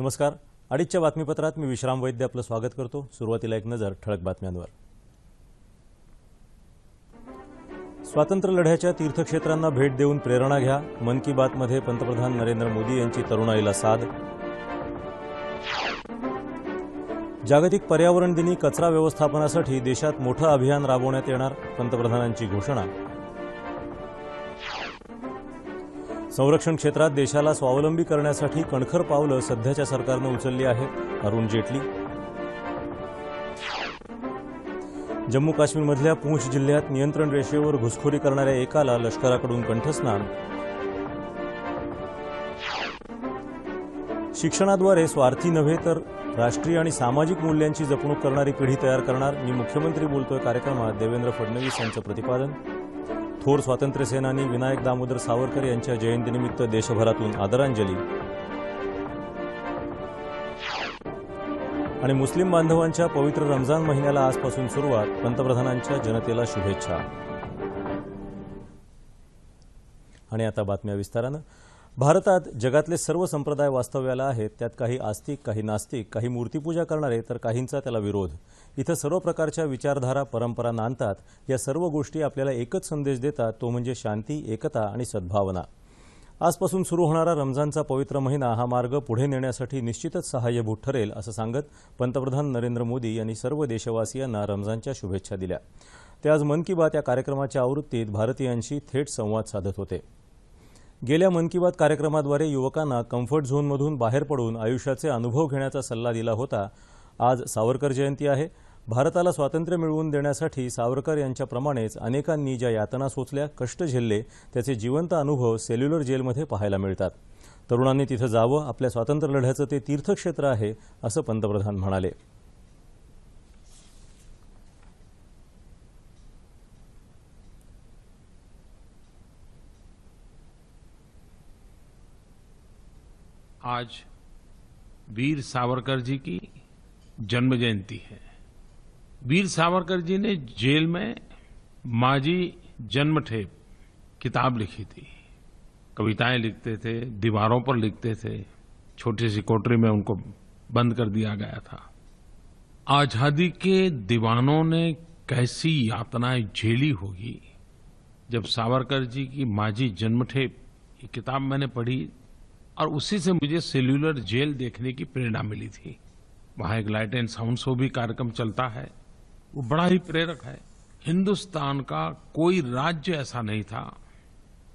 नमस्कार. अडीचच्या बातमीपत्रात मी विश्राम वैद्य आपलं स्वागत करतो. सुरुवातीला एक नजर ठळक बातम्यांवर. स्वातंत्र्य लढ्याच्या तीर्थक्षेत्रांना भेट देऊन प्रेरणा घ्या. मन की बातमध्ये पंतप्रधान नरेंद्र मोदी यांची तरुणाईला साद. जागतिक पर्यावरण दिनी कचरा व्यवस्थापनासाठी देशात मोठं अभियान राबवण्यात येणार पंतप्रधानांची घोषणा. संरक्षण क्षेत्रात देशाला स्वावलंबी करण्यासाठी कणखर पावलं सध्याच्या सरकारनं उचलली आहेत. अरुण जेटली. जम्मू काश्मीरमधल्या पूंछ जिल्ह्यात नियंत्रण रेषेवर घुसखोरी करणाऱ्या एकाला लष्कराकडून कंठस्नान. शिक्षणाद्वारे स्वार्थी नव्हे तर राष्ट्रीय आणि सामाजिक मूल्यांची जपणूक करणारी पिढी तयार करणार मी मुख्यमंत्री बोलतोय कार्यक्रमात देवेंद्र फडणवीस यांचं प्रतिपादन. थोर स्वातंत्र्यसेनानी विनायक दामोदर सावरकर यांच्या जयंतीनिमित्त देशभरातून आदरांजली. आणि मुस्लिम बांधवांच्या पवित्र रमजान महिन्याला आजपासून सुरुवात पंतप्रधानांच्या जनतेला शुभेच्छा. आणि आता बातम्या विस्तारानं. भारतात जगातले सर्व संप्रदाय वास्तव्याला आहेत. त्यात काही आस्तिक काही नास्तिक काही मूर्तीपूजा करणारे तर काहींचा त्याला विरोध. इथं सर्व प्रकारच्या विचारधारा परंपरा नांदतात. या सर्व गोष्टी आपल्याला एकच संदेश देतात. तो म्हणजे शांती एकता आणि सद्भावना. आजपासून सुरू होणारा रमजानचा पवित्र महिना हा मार्ग पुढे नेण्यासाठी निश्चितच सहाय्यभूत ठरेल असं सांगत पंतप्रधान नरेंद्र मोदी यांनी सर्व देशवासियांना रमजानच्या शुभेच्छा दिल्या. ते आज मन की बात या कार्यक्रमाच्या आवृत्तीत भारतीयांशी थेट संवाद साधत होते. गेल्या मन की बात कार्यक्रमाद्वारे युवकांना कम्फर्ट झोनमधून बाहेर पडून आयुष्याचे अनुभव घेण्याचा सल्ला दिला होता. आज सावरकर जयंती आहे. भारताला स्वातंत्र्य मिळवून देण्यासाठी सावरकर यांच्याप्रमाणेच अनेकांनी ज्या यातना सोचल्या कष्ट झेलले त्याचे जिवंत अनुभव सेल्युलर जेलमध्ये पाहायला मिळतात. तरुणांनी तिथं जावं आपल्या स्वातंत्र्य लढ्याचं ते तीर्थक्षेत्र आहे असं पंतप्रधान म्हणाले. आज वीर सावरकर जी की जन्म जयंती है। वीर सावरकर जी ने जेल में माजी जन्मठेप किताब लिखी थी। कविताएँ लिखते थे, दीवारों पर लिखते थे, छोटी सी कोटरी में उनको बंद कर दिया गया था। आज़ादी के दीवानों ने कैसी यातनाएँ झेली होगी जब सावरकर जी की माजी जन्मठेप ये किताब मैंने पढ़ी और उसी से मुझे सेल्यूलर जेल देखने की प्रेरणा मिली थी। वहाँ एक लाइट एंड साउंड शो भी कार्यक्रम चलता है। वो बड़ा ही प्रेरक है। हिंदुस्तान का कोई राज्य ऐसा नहीं था।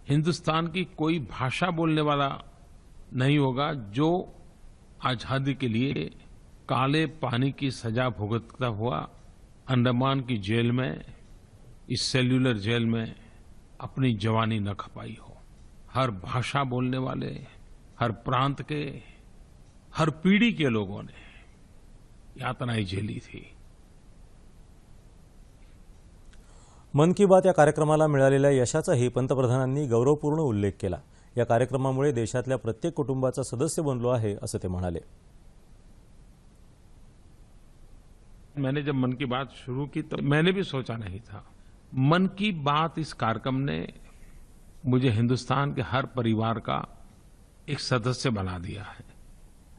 हिंदुस्तान की कोई भाषा बोलने वाला नहीं होगा जो आज़ादी के लिए काले पानी की सजा भुगतता हुआ अंडमान की जेल में, इस सेल्यूलर जेल में अपनी जवानी न खपाई हो। हर भाषा बोलने वाले हर प्रांत के हर पीढ़ी के लोगों ने यातनाएं झेली थी। मन की बात या कार्यक्रमाला मिळालेल्या यशाचाही पंतप्रधानांनी गौरवपूर्ण उल्लेख केला. या कार्यक्रमामुळे देशातल्या प्रत्येक कुटुंबाचा सदस्य बनलो आहे असं ते म्हणाले. मैंने जब मन की बात शुरू की तो मैंने भी सोचा नहीं था। मन की बात इस कार्यक्रम ने मुझे हिंदुस्तान के हर परिवार का एक सदस्य बना दिया है।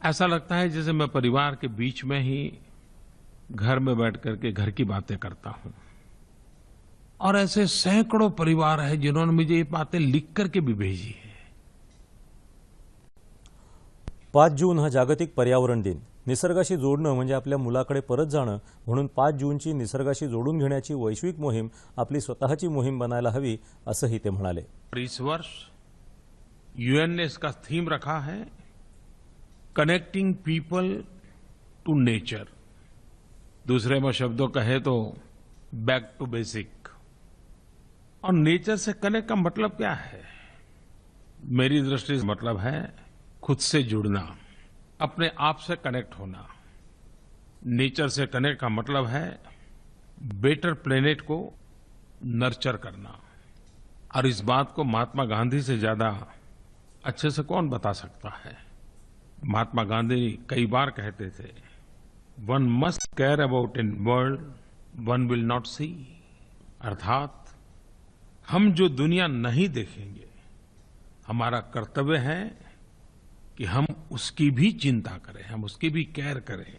ऐसा लगता है जैसे मैं परिवार के बीच में ही घर में बैठ करके घर की बातें करता हूँ। और ऐसे सैकड़ों परिवार हैं जिन्होंने मुझे ये बातें लिख करके भी भेजी है। पाच जून हा जागतिक पर्यावरण दिन। निसर्गाशी जोडणं म्हणजे आपल्या मुलाकडे परत जाणं म्हणून पाच जूनची निसर्गाशी जोडून घेण्याची वैश्विक मोहीम आपली स्वतःची मोहीम बनायला हवी असंही ते म्हणाले. वर्ष यूएन ने इसका थीम रखा है कनेक्टिंग पीपल टू नेचर दूसरे में शब्दों कहे तो बैक टू बेसिक और नेचर से कनेक्ट का मतलब क्या है? मेरी दृष्टि से मतलब है, खुद से जुड़ना, अपने आप से कनेक्ट होना. नेचर से कनेक्ट का मतलब है बेटर प्लेनेट को नर्चर करना. और इस बात को महात्मा गांधी से ज़्यादा अच्छे से कौन बता सकता है? महात्मा गांधी कई बार कहते थे one must care about in world one will not see अर्थात, हम जो दुनिया नहीं देखेंगे, हमारा कर्तव्य है कि हम उसकी भी चिंता करें, हम उसकी भी केयर करें।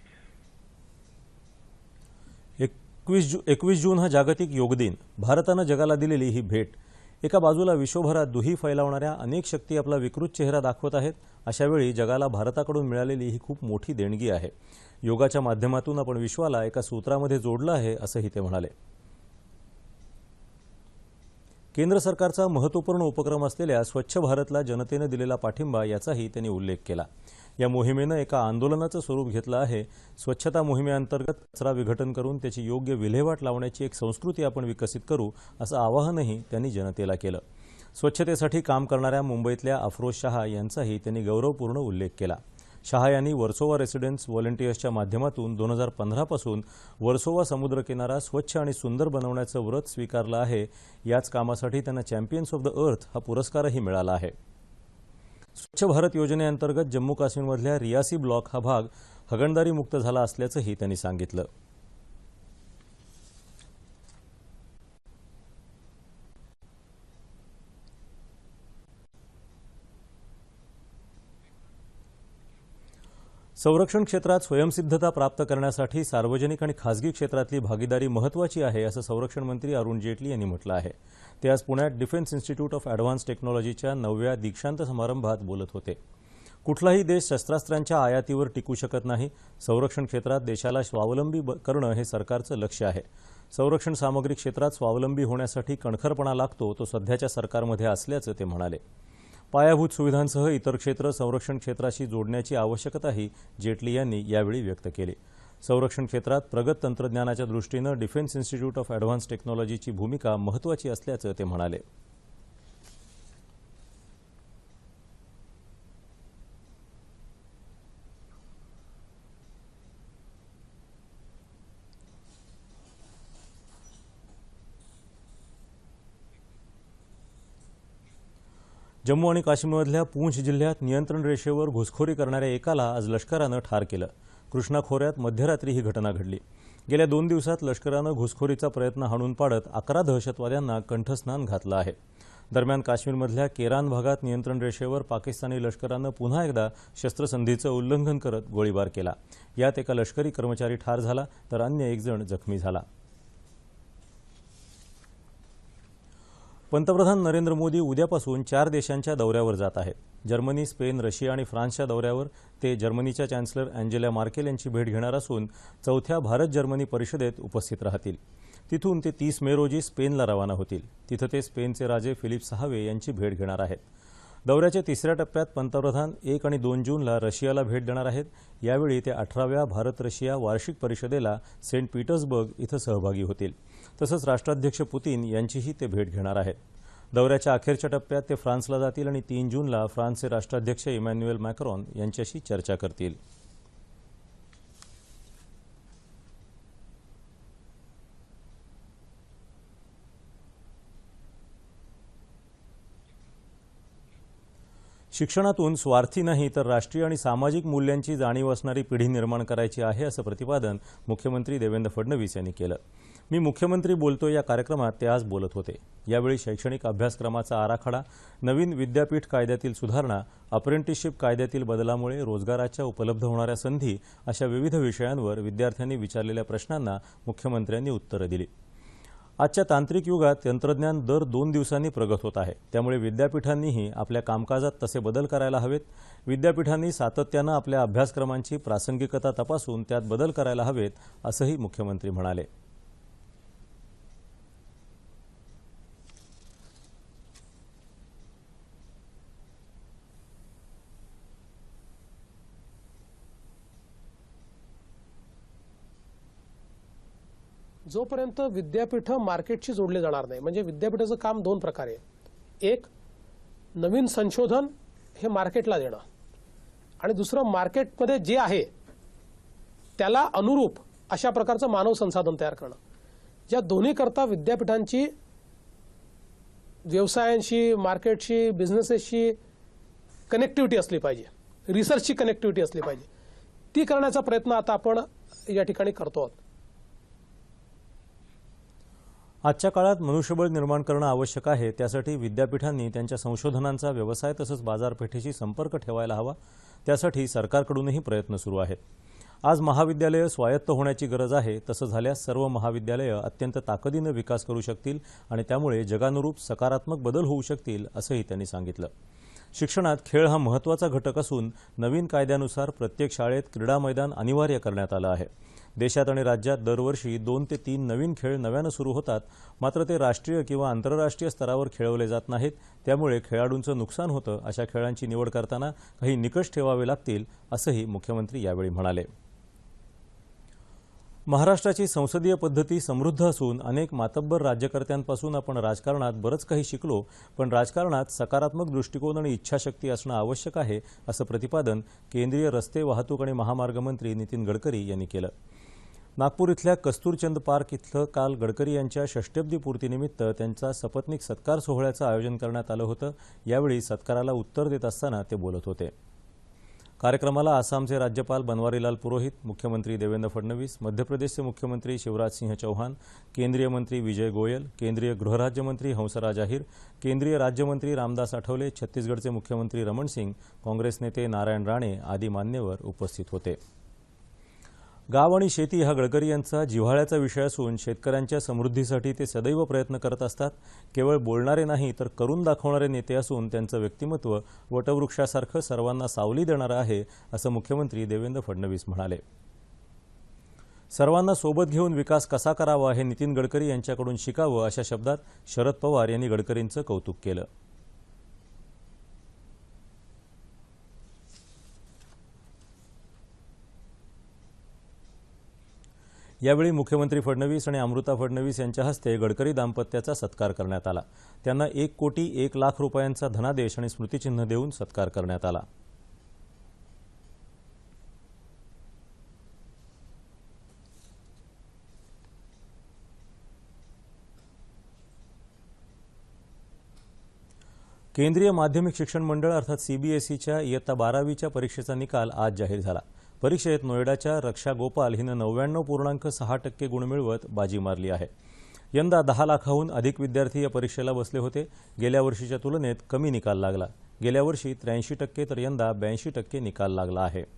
एकवीस एकवीस जून हा जागतिक योग दिन. भारतानं जगाला दिलेली ही भेट. एका बाजूला विश्वभरात दुही फैलावणाऱ्या अनेक शक्ती आपला विकृत चेहरा दाखवत आहेत अशावेळी जगाला भारताकडून मिळालेली ही खूप मोठी देणगी आहे. योगाच्या माध्यमातून आपण विश्वाला एका सूत्रामध्ये जोडलं आहे असंही ते म्हणाले. केंद्र सरकारचा महत्त्वपूर्ण उपक्रम असलेल्या स्वच्छ भारतला जनतेनं दिलेला पाठिंबा याचाही त्यांनी उल्लेख केला. या मोहिमेनं एका आंदोलनाचं स्वरूप घेतलं आहे. स्वच्छता मोहिमेअंतर्गत कचरा विघटन करून त्याची योग्य विल्हेवाट लावण्याची एक संस्कृती आपण विकसित करू असं आवाहनही त्यांनी जनतेला केलं. स्वच्छतेसाठी काम करणाऱ्या मुंबईतल्या अफरोज शहा यांचाही त्यांनी गौरवपूर्ण उल्लेख केला. शहा यांनी वर्सोवा रेसिडेन्स व्हॉलंटियर्सच्या माध्यमातून दोन हजार पंधरापासून वर्सोवा समुद्रकिनारा स्वच्छ आणि सुंदर बनवण्याचं व्रत स्वीकारलं आहे. याच कामासाठी त्यांना चॅम्पियन्स ऑफ द अर्थ हा पुरस्कारही मिळाला आहे. स्वच्छ भारत योजनेअंतर्गत जम्मू काश्मीरमधल्या रियासी ब्लॉक हा भाग हगणदारी मुक्त झाला असल्याचंही त्यांनी सांगितलं. संरक्षण क्षेत्रात स्वयंसिद्धता प्राप्त करण्यासाठी सार्वजनिक आणि खासगी क्षेत्रातली भागीदारी महत्त्वाची आहे असं संरक्षण मंत्री अरुण जेटली यांनी म्हटलं आहे. ते आज पुण्यात डिफेन्स इन्स्टिट्यूट ऑफ ॲडव्हान्स टेक्नॉलॉजीच्या नवव्या दीक्षांत समारंभात बोलत होते. कुठलाही देश शस्त्रास्त्रांच्या आयातीवर टिकू शकत नाही संरक्षण क्षेत्रात देशाला स्वावलंबी करणं हे सरकारचं लक्ष्य आहे. संरक्षण सामग्री क्षेत्रात स्वावलंबी होण्यासाठी कणखरपणा लागतो तो सध्याच्या सरकारमध्ये असल्याचं ते म्हणाले. पायाभूत सुविधांसह इतर क्षेत्र संरक्षण क्षेत्राशी जोडण्याची आवश्यकताही जेटली यांनी यावेळी व्यक्त केली. संरक्षण क्षेत्रात प्रगत तंत्रज्ञानाच्या दृष्टीनं डिफेन्स इन्स्टिट्यूट ऑफ ॲडव्हान्स टेक्नॉलॉजीची भूमिका महत्त्वाची असल्याचं ते म्हणाले. जम्मू आणि काश्मीरमधल्या पूंछ जिल्ह्यात नियंत्रण रेषेवर घुसखोरी करणाऱ्या एकाला आज लष्करानं ठार केलं. कृष्णा खोऱ्यात मध्यरात्री ही घटना घडली. गेल्या दोन दिवसात लष्करानं घुसखोरीचा प्रयत्न हाणून पाडत अकरा दहशतवाद्यांना कंठस्नान घातलं आहे. दरम्यान काश्मीरमधल्या केरान भागात नियंत्रण रेषेवर पाकिस्तानी लष्करानं पुन्हा एकदा शस्त्रसंधीचं उल्लंघन करत गोळीबार केला. यात एका लष्करी कर्मचारी ठार झाला तर अन्य एक जण जखमी झाला. पंतप्रधान नरेंद्र मोदी उद्यापासून चार देशांच्या दौऱ्यावर जात आहेत. जर्मनी स्पेन रशिया आणि फ्रान्सच्या दौऱ्यावर ते जर्मनीच्या चॅन्सलर अँजेला मार्केल यांची भेट घेणार असून चौथ्या भारत जर्मनी परिषदेत उपस्थित राहतील. तिथून ते तीस मे रोजी स्पेनला रवाना होतील. तिथं ते स्पेनचे राजे फिलिप सहावे यांची भेट घेणार आहेत. दौऱ्याच्या तिसऱ्या टप्प्यात पंतप्रधान एक आणि दोन जूनला रशियाला भेट देणार आहेत. यावेळी ते अठराव्या भारत रशिया वार्षिक परिषदेला सेंट पीटर्सबर्ग इथं सहभागी होतील. तसंच राष्ट्राध्यक्ष पुतीन यांचीही ते भेट घेणार आहेत. दौऱ्याच्या अखेरच्या टप्प्यात ते फ्रान्सला जातील आणि तीन जूनला फ्रान्सचे राष्ट्राध्यक्ष इमॅन्युएल मॅक्रॉन यांच्याशी चर्चा करतील. शिक्षणातून स्वार्थी नाही तर राष्ट्रीय आणि सामाजिक मूल्यांची जाणीव असणारी पिढी निर्माण करायची आहे असं प्रतिपादन मुख्यमंत्री देवेंद्र फडणवीस यांनी केलं. मी मुख्यमंत्री बोलतो या कार्यक्रमात ते आज बोलत होते. यावेळी शैक्षणिक अभ्यासक्रमाचा आराखडा नवीन विद्यापीठ कायद्यातील सुधारणा अप्रेंटिसशिप कायद्यातील बदलामुळे रोजगाराच्या उपलब्ध होणाऱ्या संधी अशा विविध विषयांवर विद्यार्थ्यांनी विचारलेल्या प्रश्नांना मुख्यमंत्र्यांनी उत्तरं दिली. आजच्या तांत्रिक युगात तंत्रज्ञान दर दोन दिवसांनी प्रगत होत आहे. त्यामुळे विद्यापीठांनीही आपल्या कामकाजात तसे बदल करायला हवेत. विद्यापीठांनी सातत्यानं आपल्या अभ्यासक्रमांची प्रासंगिकता तपासून त्यात बदल करायला हवेत असंही मुख्यमंत्री म्हणाले. जोपर्यंत विद्यापीठ मार्केटशी जोडले जाणार नाही म्हणजे विद्यापीठाचं काम दोन प्रकारे आहे. एक नवीन संशोधन हे मार्केटला देणं. आणि दुसरं मार्केटमध्ये जे आहे त्याला अनुरूप अशा प्रकारचं मानव संसाधन तयार करणं. या दोन्हीकरता विद्यापीठांची व्यवसायांशी मार्केटशी बिझनेसेसशी कनेक्टिव्हिटी असली पाहिजे रिसर्चची कनेक्टिव्हिटी असली पाहिजे ती करण्याचा प्रयत्न आता आपण या ठिकाणी करतो आहोत. आजच्या काळात मनुष्यबळ निर्माण करणं आवश्यक आहे. त्यासाठी विद्यापीठांनी त्यांच्या संशोधनांचा व्यवसाय तसंच बाजारपेठेशी संपर्क ठेवायला हवा. त्यासाठी सरकारकडूनही प्रयत्न सुरू आहेत. आज महाविद्यालयं स्वायत्त होण्याची गरज आहे. तसं झाल्यास सर्व महाविद्यालयं अत्यंत ताकदीनं विकास करू शकतील आणि त्यामुळे जगानुरूप सकारात्मक बदल होऊ शकतील असंही त्यांनी सांगितलं. शिक्षणात खेळ हा महत्त्वाचा घटक असून नवीन कायद्यानुसार प्रत्येक शाळेत क्रीडा मैदान अनिवार्य करण्यात आलं आहे. देशात आणि राज्यात दरवर्षी दोन ते तीन नवीन खेळ नव्यानं सुरू होतात. मात्र ते राष्ट्रीय किंवा आंतरराष्ट्रीय स्तरावर खेळवले जात नाहीत. त्यामुळे खेळाडूंचं नुकसान होतं अशा खेळांची निवड करताना काही निकष ठेवावे लागतील असंही मुख्यमंत्री यावेळी म्हणाले. महाराष्ट्राची संसदीय पद्धती समृद्ध असून अनेक मातब्बर राज्यकर्त्यांपासून आपण राजकारणात बरंच काही शिकलो पण राजकारणात सकारात्मक दृष्टिकोन आणि इच्छाशक्ती असणं आवश्यक आहे असं प्रतिपादन केंद्रीय रस्ते वाहतूक आणि महामार्ग मंत्री नितीन गडकरी यांनी केलं. नागपूर इथल्या कस्तूरचंद पार्क इथलं काल गडकरी यांच्या षष्ट्यब्दी पूर्तीनिमित्त त्यांचा सपत्निक सत्कार सोहळ्याचं आयोजन करण्यात आलं होतं. यावेळी सत्काराला उत्तर देत असताना ते बोलत होते. कार्यक्रमाला आसामचे राज्यपाल बनवारीलाल पुरोहित मुख्यमंत्री देवेंद्र फडणवीस मध्य प्रदेशचे मुख्यमंत्री शिवराज सिंह चौहान केंद्रीय मंत्री विजय गोयल केंद्रीय गृहराज्यमंत्री हंसराज अहिर केंद्रीय राज्यमंत्री रामदास आठवले छत्तीसगडचे मुख्यमंत्री रमण सिंग काँग्रेस नेते नारायण राणे आदी मान्यवर उपस्थित होते. गाव आणि शेती हा गडकरी यांचा जिव्हाळ्याचा विषय असून शेतकऱ्यांच्या समृद्धीसाठी ते सदैव प्रयत्न करत असतात. केवळ बोलणारे नाही तर करून दाखवणारे नेते असून त्यांचं व्यक्तिमत्व वटवृक्षासारखं सर्वांना सावली देणारं आहे असं मुख्यमंत्री देवेंद्र फडणवीस म्हणाले. सर्वांना सोबत घेऊन विकास कसा करावा हे नितीन गडकरी यांच्याकडून शिकावं अशा शब्दात शरद पवार यांनी गडकरींचं कौतुक केलं. यावेळी मुख्यमंत्री फडणवीस आणि अमृता फडणवीस यांच्या हस्ते गडकरी दाम्पत्याचा सत्कार करण्यात आला. त्यांना एक कोटी एक लाख रुपयांचा धनादेश आणि स्मृतिचिन्ह देऊन सत्कार करण्यात आला. केंद्रीय माध्यमिक शिक्षण मंडळ अर्थात सीबीएसईच्या इयत्ता बारावीच्या परीक्षेचा निकाल आज जाहीर झाला. परीक्षेत नोएडाच्या रक्षा गोपाल हिनं नव्याण्णव पूर्णांक सहा टक्के गुण मिळवत बाजी मारली आहे. यंदा दहा लाखाहून अधिक विद्यार्थी या परीक्षेला बसले होते. गेल्या वर्षीच्या तुलनेत कमी निकाल लागला. गेल्या वर्षी त्र्याऐंशी टक्के तर यंदा ब्याऐंशी टक्के निकाल लागला आहे.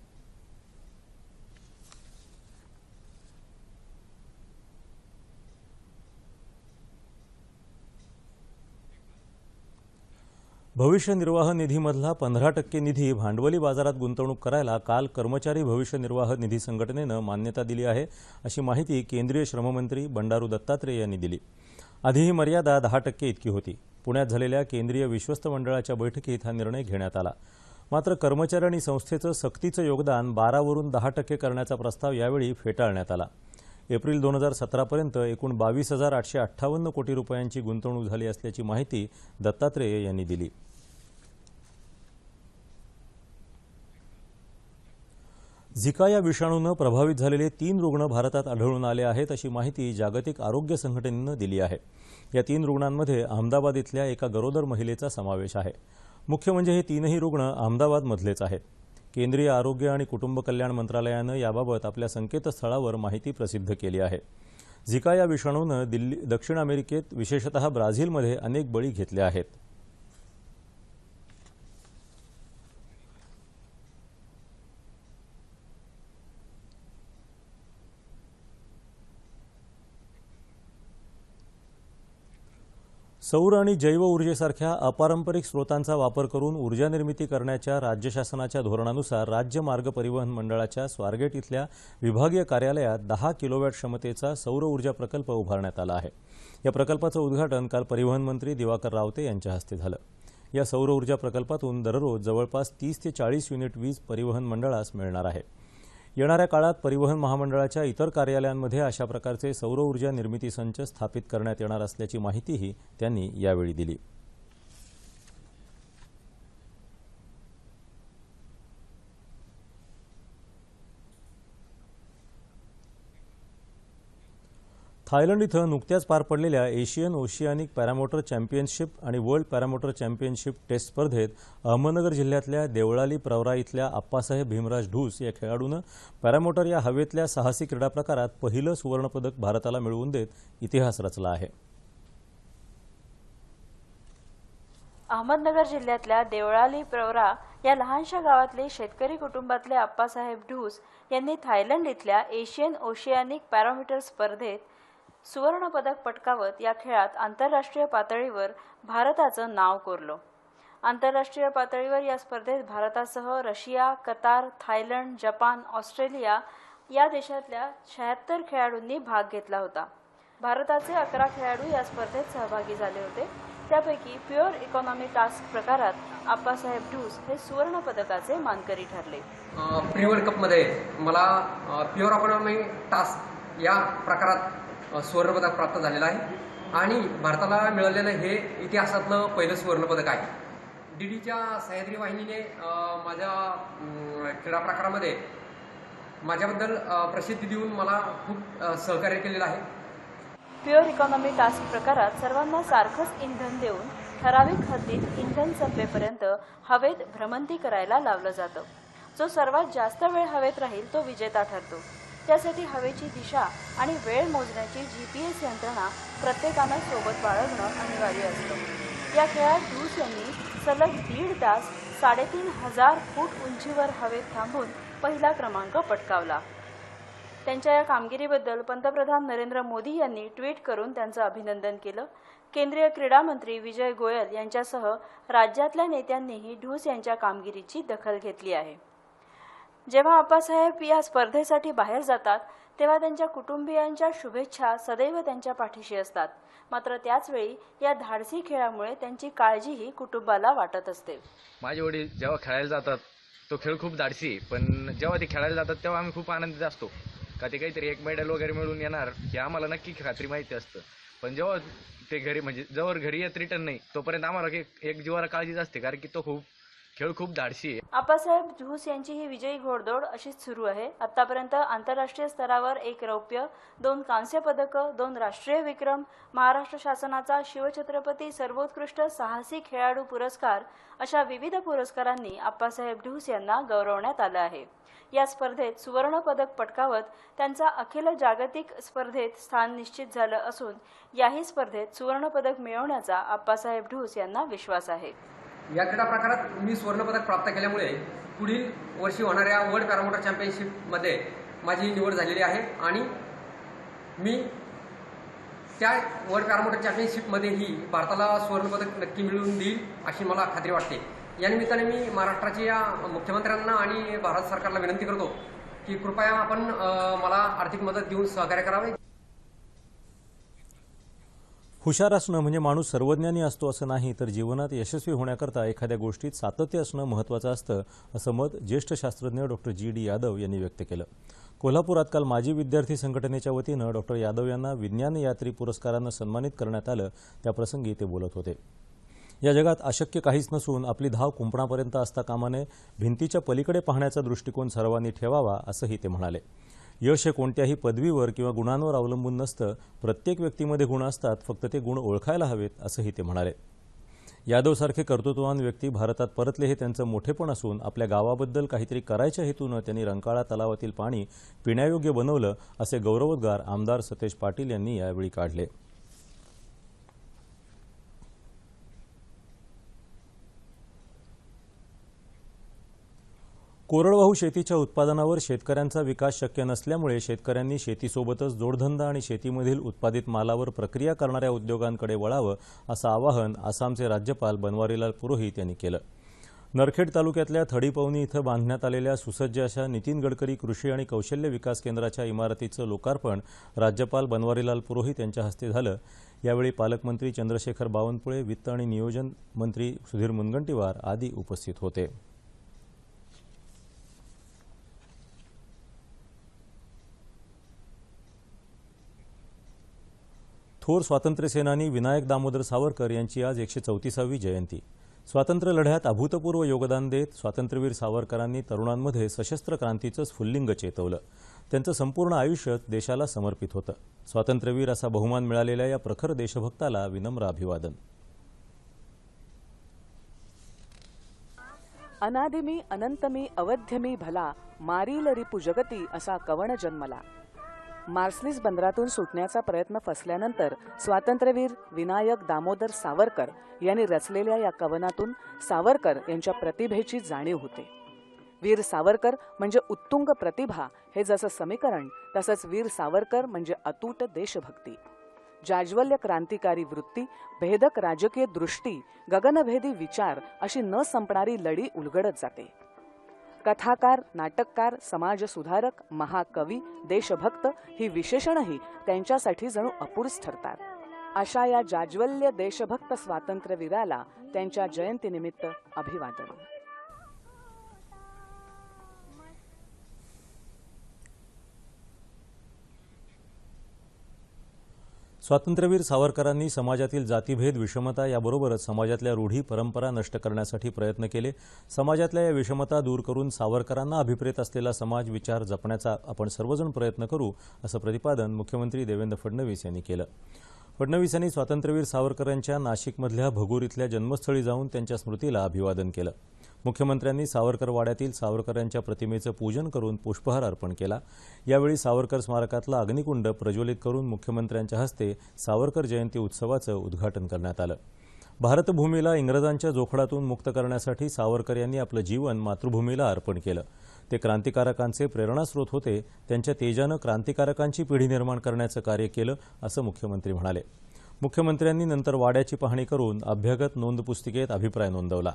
भविष्य निर्वाह निधीमधला पंधरा टक्के निधी भांडवली बाजारात गुंतवणूक करायला काल कर्मचारी भविष्य निर्वाह निधी संघटनेनं मान्यता दिली आहे अशी माहिती केंद्रीय श्रममंत्री बंडारू दत्तात्रेय यांनी दिली. आधी ही मर्यादा दहा टक्के इतकी होती. पुण्यात झालेल्या केंद्रीय विश्वस्त मंडळाच्या बैठकीत हा निर्णय घेण्यात आला. मात्र कर्मचारी आणि संस्थेचं सक्तीचं योगदान बारावरून दहा टक्के करण्याचा प्रस्ताव यावेळी फेटाळण्यात आला. एप्रिल दोन हजार सतरापर्यंत एकूण बावीस हजार आठशे अठ्ठावन्न कोटी रुपयांची गुंतवणूक झाली असल्याची माहिती दत्तात्रेय यांनी दिली. झिका या विषाणूनं प्रभावित झालेले तीन रुग्ण भारतात आढळून आले आहेत अशी माहिती जागतिक आरोग्य संघटनेनं दिली आहे. या तीन रुग्णांमध्ये अहमदाबाद इथल्या एका गरोदर महिलेचा समावेश आहे. मुख्य म्हणजे हे तीनही रुग्ण अहमदाबादमधलेच आहेत. केंद्रीय आरोग्य आणि कुटुंब कल्याण मंत्रालयानं याबाबत आपल्या संकेतस्थळावर माहिती प्रसिद्ध केली आहे. झिका या विषाणूनं दिल्ली दक्षिण अमेरिकेत विशेषतः ब्राझीलमध्ये अनेक बळी घेतले आहेत. सौर आणि जैव ऊर्जेसारख्या अपारंपरिक स्रोतांचा वापर करून ऊर्जा निर्मिती करण्याच्या राज्य शासनाच्या धोरणानुसार राज्य मार्ग परिवहन मंडळाच्या स्वारगेट इथल्या विभागीय कार्यालयात दहा किलोवॅट क्षमतेचा सौर ऊर्जा प्रकल्प उभारण्यात आला आहे. या प्रकल्पाचं उद्घाटन काल परिवहन मंत्री दिवाकर रावते यांच्या हस्ते झालं. या सौर ऊर्जा प्रकल्पातून दररोज जवळपास तीस ते चाळीस युनिट वीज परिवहन मंडळास मिळणार आहे. येणाऱ्या काळात परिवहन महामंडळाच्या इतर कार्यालयांमध्ये अशा प्रकारचे सौर ऊर्जा निर्मिती संच स्थापित करण्यात येणार असल्याची माहितीही त्यांनी यावेळी दिली. थायलंड इथं नुकत्याच पार पडलेल्या एशियन ओशियानिक पॅरामोटर चॅम्पियनशिप आणि वर्ल्ड पॅरामोटर चॅम्पियनशिप टेस्ट स्पर्धेत अहमदनगर जिल्ह्यातल्या देवळाली प्रवरा इथल्या आप्पासाहेब भीमराज ढूस या खेळाडूनं पॅरामोटर या हवेतल्या साहसी क्रीडा प्रकारात पहिलं सुवर्णपदक भारताला मिळवून देत इतिहास रचला आहे. अहमदनगर जिल्ह्यातल्या देवळाली प्रवरा या लहानशा गावातले शेतकरी कुटुंबातले आप्पासाहेब ढूस यांनी थायलंड इथल्या एशियन ओशियानिक पॅरामीटर स्पर्धेत सुवर्णपदक पटकावत या खेळात आंतरराष्ट्रीय पातळीवर भारताचं नाव कोरलं. आंतरराष्ट्रीय पातळीवर या स्पर्धेत भारतासह Russia Qatar Thailand Japan Australia या देशातल्या शहात्तर खेळाडूंनी भाग घेतला होता. भारताचे अकरा खेळाडू या स्पर्धेत सहभागी झाले होते. त्यापैकी प्युअर इकॉनॉमी टास्क प्रकारात आप्पासाहेब ढूस हे सुवर्ण पदकाचे मानकरी ठरले. प्री वर्ल्ड कपमध्ये मला प्युअर इकॉनॉमी टास्क या प्रकारात सुवर्णपदक प्राप्त झालेलं आहे. आणि भारताला मिळालेलं हे इतिहासातलं पहिलं सुवर्णपदक आहे. डी डीच्या सह्याद्री वाहिनीने माझ्या क्रीडा प्रकारामध्ये माझ्याबद्दल प्रसिद्धी देऊन मला खूप सहकार्य केलेलं आहे. प्युअर इकॉनॉमी टास्क प्रकारात सर्वांना सारखंच इंधन देऊन ठराविक हद्दीत इंधन संपेपर्यंत हवेत भ्रमंती करायला लावलं जातं. जो सर्वात जास्त वेळ हवेत राहील तो विजेता ठरतो. त्यासाठी हवेची दिशा आणि वेळ मोजण्याची जी पी एस यंत्रणा प्रत्येकानं सोबत बाळगणं अनिवार्य असतं. या खेळात ढूस यांनी सलग दीड तास साडेतीन हजार फूट उंचीवर हवेत थांबून पहिला क्रमांक पटकावला. त्यांच्या या कामगिरीबद्दल पंतप्रधान नरेंद्र मोदी यांनी ट्विट करून त्यांचं अभिनंदन केलं. केंद्रीय क्रीडा मंत्री विजय गोयल यांच्यासह राज्यातल्या नेत्यांनीही ढूस यांच्या कामगिरीची दखल घेतली आहे. जेव्हा आप्पासाहेब या स्पर्धेसाठी बाहेर जातात तेव्हा त्यांच्या कुटुंबियांच्या शुभेच्छा सदैव त्यांच्या पाठीशी असतात. मात्र त्याचवेळी या धाडसी खेळामुळे त्यांची काळजीही कुटुंबाला वाटत असते. माझे वडील जेव्हा खेळायला जातात तो खेळ खूप धाडसी आहे पण जेव्हा ते खेळायला जातात तेव्हा आम्ही खूप आनंदित असतो. का ते काहीतरी एक मेडल वगैरे मिळून येणार हे आम्हाला नक्की खात्री माहिती असतं. पण जेव्हा ते घरी म्हणजे जवळ घरी येत रिटर्न नाही तोपर्यंत आम्हाला एक एक जीवाला काळजीच असते कारण की तो खूप खेळ खूप धाडसी आहे. आप्पासाहेब ढूस यांची ही विजयी घोडदौड अशीच सुरू आहे. आतापर्यंत आंतरराष्ट्रीय स्तरावर एक रौप्य दोन कांस्य पदकं दोन राष्ट्रीय विक्रम महाराष्ट्र शासनाचा शिवछत्रपती सर्वोत्कृष्ट साहसी खेळाडू पुरस्कार अशा विविध पुरस्कारांनी आप्पासाहेब ढूस यांना गौरवण्यात आलं आहे. या स्पर्धेत सुवर्ण पदक पटकावत त्यांचा अखिल जागतिक स्पर्धेत स्थान निश्चित झालं असून याही स्पर्धेत सुवर्ण पदक मिळवण्याचा आप्पासाहेब ढूस यांना विश्वास आहे. या क्रीडा प्रकारात मी सुवर्णपदक प्राप्त केल्यामुळे पुढील वर्षी होणाऱ्या वर्ल्ड पॅरामोटर चॅम्पियनशिपमध्ये माझी निवड झालेली आहे आणि मी त्या वर्ल्ड पॅरामोटर चॅम्पियनशिपमध्येही भारताला सुवर्णपदक नक्की मिळवून देईल अशी मला खात्री वाटते. या निमित्ताने मी महाराष्ट्राच्या मुख्यमंत्र्यांना आणि भारत सरकारला विनंती करतो की कृपया आपण मला आर्थिक मदत देऊन सहकार्य करावे. हुशार असणं म्हणजे माणूस सर्वज्ञानी असतो असं नाही तर जीवनात यशस्वी होण्याकरता एखाद्या गोष्टीत सातत्य असणं महत्त्वाचं असतं असं मत ज्येष्ठ शास्त्रज्ञ डॉक्टर जी डी यादव यांनी व्यक्त केलं. कोल्हापुरात काल माजी विद्यार्थी संघटनेच्या वतीनं डॉक्टर यादव यांना विज्ञान यात्री पुरस्कारानं सन्मानित करण्यात आलं त्याप्रसंगी ते बोलत होते. या जगात अशक्य काहीच नसून आपली धाव कुंपणापर्यंत असता कामाने भिंतीच्या पलीकडे पाहण्याचा दृष्टिकोन सर्वांनी ठेवावा असंही ते म्हणाले. यश हे कोणत्याही पदवीवर किंवा गुणांवर अवलंबून नसतं. प्रत्येक व्यक्तीमध्ये गुण असतात फक्त ते गुण ओळखायला हवेत असंही ते म्हणाले. यादवसारखे कर्तृत्ववान व्यक्ती भारतात परतले हे त्यांचं मोठेपण असून आपल्या गावाबद्दल काहीतरी करायच्या हेतूनं त्यांनी रंकाळा तलावातील पाणी पिण्यायोग्य बनवलं असे गौरवोद्गार आमदार सतेज पाटील यांनी यावेळी काढले. कोरडवाहू शेतीच्या उत्पादनावर शेतकऱ्यांचा विकास शक्य नसल्यामुळे शेतकऱ्यांनी शेतीसोबतच जोडधंदा आणि शेतीमधील उत्पादित मालावर प्रक्रिया करणाऱ्या उद्योगांकडे वळावं असं आवाहन आसामचे राज्यपाल बनवारीलाल पुरोहित यांनी केलं. नरखेड तालुक्यातल्या थडीपवनी इथं बांधण्यात आलेल्या सुसज्ज अशा नितीन गडकरी कृषी आणि कौशल्य विकास केंद्राच्या इमारतीचं लोकार्पण राज्यपाल बनवारीलाल पुरोहित यांच्या हस्ते झालं. यावेळी पालकमंत्री चंद्रशेखर बावनकुळे वित्त आणि नियोजन मंत्री सुधीर मुनगंटीवार आदी उपस्थित होते. थोर स्वातंत्र्यसेनानी विनायक दामोदर सावरकर यांची आज एकशे चौतीसावी जयंती. स्वातंत्र्य लढ्यात अभूतपूर्व योगदान देत स्वातंत्र्यवीर सावरकरांनी तरुणांमध्ये सशस्त्र क्रांतीचं स्फुल्लिंग चेतवलं. त्यांचं संपूर्ण आयुष्य देशाला समर्पित होतं. स्वातंत्र्यवीर असा बहुमान मिळालेल्या या प्रखर देशभक्ताला विनम्र अभिवादन. अनादिमी अनंतमी अवध्यमी भला मारील रिपु जगती असा कवण जन्मला. मार्सलीस बंदरातून सुटण्याचा प्रयत्न फसल्यानंतर स्वातंत्र्यवीर विनायक दामोदर सावरकर यांनी रचलेल्या या कवनातून सावरकर यांच्या प्रतिभेची जाणीव होते. वीर सावरकर म्हणजे उत्तुंग प्रतिभा हे जसं समीकरण तसंच वीर सावरकर म्हणजे अतूट देशभक्ती. जाज्वल्य क्रांतिकारी वृत्ती भेदक राजकीय दृष्टी गगनभेदी विचार अशी न संपणारी लढी उलगडत जाते. कथाकार नाटककार समाजसुधारक महाकवी देशभक्त ही विशेषणही त्यांच्यासाठी जणू अपुरीच ठरतात. अशा या जाज्वल्य देशभक्त स्वातंत्र्यवीराला त्यांच्या जयंतीनिमित्त अभिवादन. स्वातंत्र्यवीर सावरकरांनी समाजातील जातीभेद विषमता याबरोबरच समाजातल्या रूढी परंपरा नष्ट करण्यासाठी प्रयत्न केले. समाजातल्या या विषमता दूर करून सावरकरांना अभिप्रेत असलेला समाज विचार जपण्याचा आपण सर्वजण प्रयत्न करू असं प्रतिपादन मुख्यमंत्री देवेंद्र फडणवीस यांनी केलं. फडणवीस यांनी स्वातंत्र्यवीर सावरकरांच्या नाशिकमधल्या भगूर इथल्या जन्मस्थळी जाऊन त्यांच्या स्मृतीला अभिवादन केलं. मुख्यमंत्र्यांनी सावरकर वाड्यातील सावरकर यांच्या प्रतिमेचं पूजन करून पुष्पहार अर्पण केला. यावेळी सावरकर स्मारकातला अग्निकुंड प्रज्वलित करून मुख्यमंत्र्यांच्या हस्ते सावरकर जयंती उत्सवाचं उद्घाटन करण्यात आलं. भारतभूमीला इंग्रजांच्या जोखडातून मुक्त करण्यासाठी सावरकर यांनी आपलं जीवन मातृभूमीला अर्पण केलं. ते क्रांतिकारकांचे प्रेरणास्रोत होते त्यांच्या तेजानं क्रांतिकारकांची पिढी निर्माण करण्याचं कार्य केलं असं मुख्यमंत्री म्हणाले. मुख्यमंत्र्यांनी नंतर वाड्याची पाहणी करून अभ्यागत नोंदपुस्तिकेत अभिप्राय नोंदवला.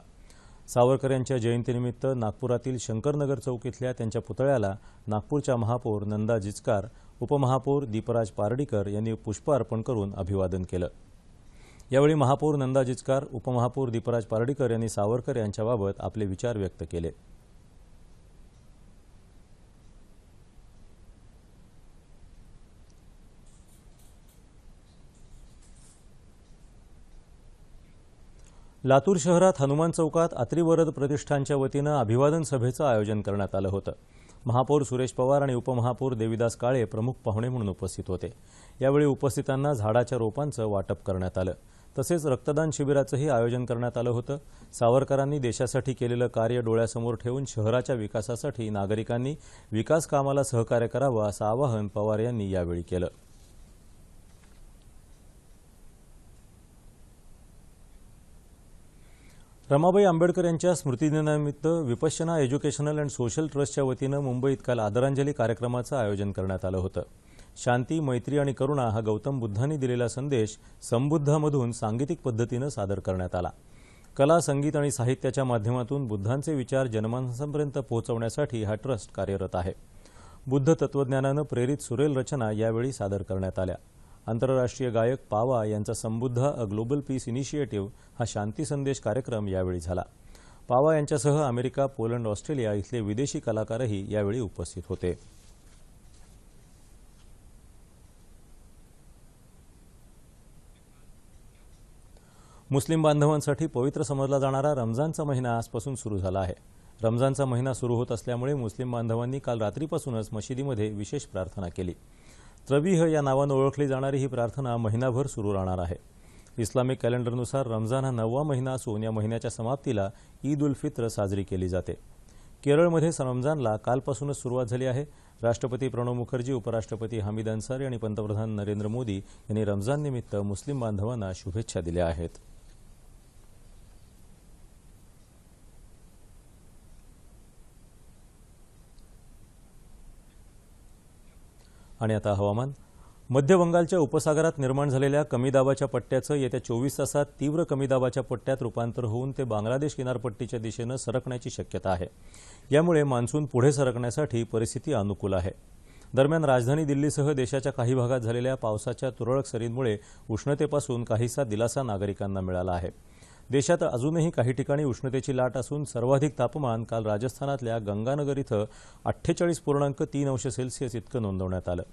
सावरकर यांच्या जयंतीनिमित्त नागपुरातील शंकरनगर चौक इथल्या त्यांच्या पुतळ्याला नागपूरच्या महापौर नंदा जिचकार उपमहापौर दीपराज पारडीकर यांनी पुष्प अर्पण करून अभिवादन केलं. यावेळी महापौर नंदा जिचकार उपमहापौर दीपराज पारडीकर यांनी सावरकर यांच्याबाबत आपले विचार व्यक्त केले. लातूर शहरात हनुमान चौकात अत्रिवरद प्रतिष्ठानच्या वतीनं अभिवादन सभेचं आयोजन करण्यात आलं होतं. महापौर सुरेश पवार आणि उपमहापौर देविदास काळे प्रमुख पाहुणे म्हणून उपस्थित होते. यावेळी उपस्थितांना झाडाच्या रोपांचं वाटप करण्यात आलं. तसेच रक्तदान शिबिराचंही आयोजन करण्यात आलं होतं. सावरकरांनी देशासाठी केलेलं कार्य डोळ्यासमोर ठेवून शहराच्या विकासासाठी नागरिकांनी विकास कामाला सहकार्य करावं असं आवाहन पवार यांनी यावेळी केलं. रमाबाई आंबेडकर यांच्या स्मृतिदिनानिमित्त विपश्यना एज्युकेशनल अँड सोशल ट्रस्टच्या वतीनं मुंबईत काल आदरांजली कार्यक्रमाचं आयोजन करण्यात आलं होतं. शांती मैत्री आणि करुणा हा गौतम बुद्धांनी दिलेला संदेश संबुद्धामधून सांगीतिक पद्धतीनं सादर करण्यात आला. कला संगीत आणि साहित्याच्या माध्यमातून बुद्धांचे विचार जनमानसांपर्यंत पोहोचवण्यासाठी हा ट्रस्ट कार्यरत आहे. बुद्ध तत्वज्ञानानं प्रेरित सुरेल रचना यावेळी सादर करण्यात आल्या. आंतरराष्ट्रीय गायक पावा यांचा Sambuddha a global peace initiative हा शांती संदेश कार्यक्रम यावेळी झाला. पावा यांच्यासह अमेरिका पोलंड ऑस्ट्रेलिया इथले विदेशी कलाकारही यावेळी उपस्थित होते. मुस्लिम बांधवांसाठी पवित्र समजला जाणारा रमजानचा महिना आजपासून सुरू झाला आहे. रमजानचा महिना सुरू होत असल्यामुळे मुस्लिम बांधवांनी काल रात्रीपासूनच मशिदीमध्ये विशेष प्रार्थना केली. त्रबीह या नावानं ओळखली जाणारी ही प्रार्थना महिनाभर सुरू राहणार आहे. इस्लामिक कॅलेंडरनुसार रमजान हा नववा महिना असून या महिन्याच्या समाप्तीला ईद उल फित्र साजरी केली जाते. केरळमध्ये रमजानला कालपासूनच सुरुवात झाली आहे. राष्ट्रपती प्रणव मुखर्जी उपराष्ट्रपती हमीद अन्सारी आणि पंतप्रधान नरेंद्र मोदी यांनी रमजाननिमित्त मुस्लिम बांधवांना शुभेच्छा दिल्या आहेत. आणि आता हवामान. मध्य बंगालच्या उपसागरात निर्माण झालेल्या कमी दाबाच्या पट्ट्याचं येत्या चोवीस तासात तीव्र कमी दाबाच्या पट्ट्यात रूपांतर होऊन ते बांगलादेश किनारपट्टीच्या दिशेनं सरकण्याची शक्यता आहे. यामुळे मान्सून पुढे सरकण्यासाठी परिस्थिती अनुकूल आहे. दरम्यान राजधानी दिल्लीसह देशाच्या काही भागात झालेल्या पावसाच्या तुरळक सरींमुळे उष्णतेपासून काहीसा दिलासा नागरिकांना मिळाला आहे. देशात अजूनही काही ठिकाणी उष्णतेची लाट असून सर्वाधिक तापमान काल राजस्थानातल्या गंगानगर इथं अठ्ठेचाळीस पूर्णांक तीन अंश सेल्सिअस इतकं नोंदवण्यात आलं.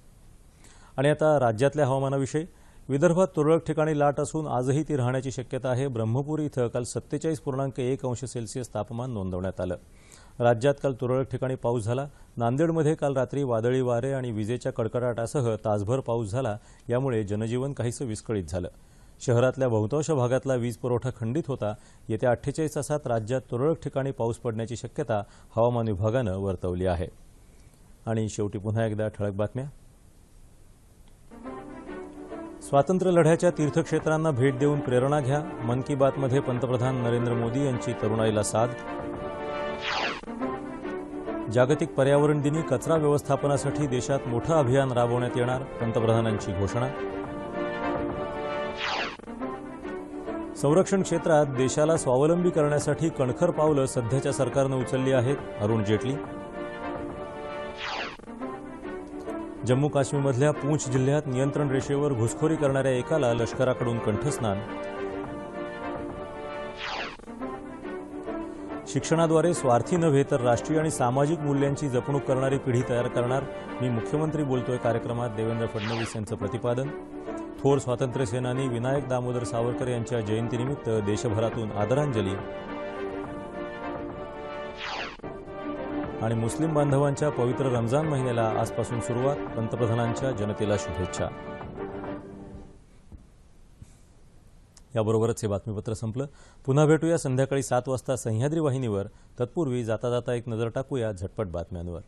आणि आता राज्यातल्या हवामानाविषयी विदर्भात तुरळक ठिकाणी लाट असून आजही ती राहण्याची शक्यता आहे. ब्रह्मपूर इथं काल सत्तेचाळीस पूर्णांक एक अंश सेल्सिअस तापमान नोंदवण्यात आलं. राज्यात काल तुरळक ठिकाणी पाऊस झाला. नांदेडमध्ये काल रात्री वादळी वारे आणि विजेच्या कडकडाटासह तासभर पाऊस झाला. यामुळे जनजीवन काहीसं विस्कळीत झालं. शहरातल्या बहुतांश भागातला वीज पुरवठा खंडित होता. येत्या अठ्ठेचाळीस तासात राज्यात तुरळक ठिकाणी पाऊस पडण्याची शक्यता हवामान विभागानं वर्तवली आहे. आणि शेवटी पुन्हा एकदा ठळक बातम्या. स्वातंत्र्य लढ्याच्या तीर्थक्षेत्रांना भेट देऊन प्रेरणा घ्या. मन की बातमध्ये पंतप्रधान नरेंद्र मोदी यांची तरुणाईला साथ. जागतिक पर्यावरण दिनी कचरा व्यवस्थापनासाठी देशात मोठं अभियान राबवण्यात येणार पंतप्रधानांची घोषणा. संरक्षण क्षेत्रात देशाला स्वावलंबी करण्यासाठी कणखर पावलं सध्याच्या सरकारनं उचलली आहेत. अरुण जेटली. जम्मू काश्मीरमधल्या पूंछ जिल्ह्यात नियंत्रण रेषेवर घुसखोरी करणाऱ्या एकाला लष्कराकडून कंठस्नान. शिक्षणाद्वारे स्वार्थी नव्हे तर राष्ट्रीय आणि सामाजिक मूल्यांची जपणूक करणारी पिढी तयार करणार मी मुख्यमंत्री बोलतोय कार्यक्रमात देवेंद्र फडणवीस यांचं प्रतिपादन. थोर स्वातंत्र्यसेनानी विनायक दामोदर सावरकर यांच्या जयंतीनिमित्त देशभरातून आदरांजली. आणि मुस्लिम बांधवांच्या पवित्र रमजान महिन्याला आजपासून सुरुवात पंतप्रधानांच्या जनतेला शुभेच्छा. याबरोबरच हे बातमीपत्र संपलं. पुन्हा भेटूया संध्याकाळी सात वाजता सह्याद्री वाहिनीवर. तत्पूर्वी जाता जाता एक नजर टाकूया झटपट बातम्यांवर.